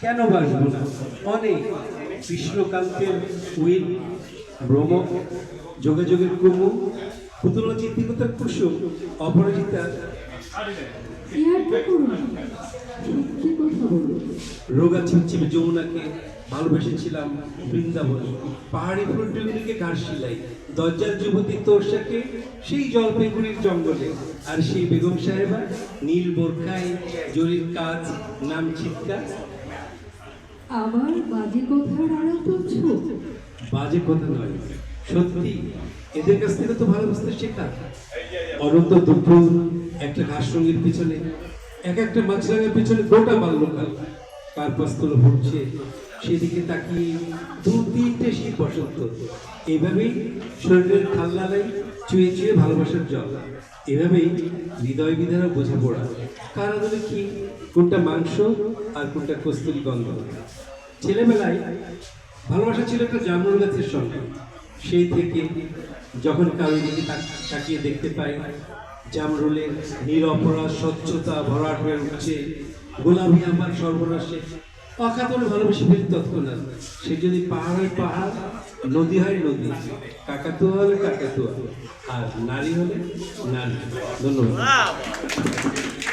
কেন বাসব না? অনেক। কৃষ্ণকান্তের উইল ভ্রম যোগাযোগের কুমু পুতুল চিত্তিকতার কুসুম অপরাজিতা। রোগা ছিমছিমে যমুনাকে ভালোবেসেছিলাম বৃন্দাবন। পাহাড়ি ফুলটুগুলিকে ঘাস শিলাই। দরজার যুবতী তোরসাকে সেই জলপাইগুড়ির জঙ্গলে। আর সেই বেগম সাহেবা নীল বোরখায় জরির কাজ নাম চিৎকার আমার বাজে কথার আড়াল তুলছো বাজে কথা নয়। সত্যি এদের কাছ থেকে তো ভালোবাসতে শেখা। অনন্ত দুপুর একটা ঘাস রঙের পিছনে। এক একটা মাছরাঙের পিছনে গোটা বাল্যকাল কার পাস্তলো ভরছে, সেদিকে তাকিয়ে দু, তিনটে শীত বসন্ত এভাবেই শরীরের খাল্লালাই চুয়ে চুয়ে ভালোবাসার জল। এভাবেই হৃদয় বিধারা বোঝাপড়া কার আদলে কি, কোনটা মাংস আর কোনটা কস্তুরি গন্ধ? ছেলেবেলায় ভালোবাসা ছিল একটা জামরুল গাছের সঙ্গে। সেই থেকে যখন কারোর দিকে তাক- তাকিয়ে দেখতে পাই জামরুলের নিরপরাধ, স্বচ্ছতা, ভরাট হয়ে উঠছে। গোলাপি আমার সর্বনাশে। অকাতর ভালোবেসে ফেলি তৎক্ষণাৎ। সে যদি পাহাড় হয় পাহাড়, নদী হয় নদী। কাকাতুয়া হলে কাকাতুয়া। আর নারী হলে নারী। ধন্যবাদ।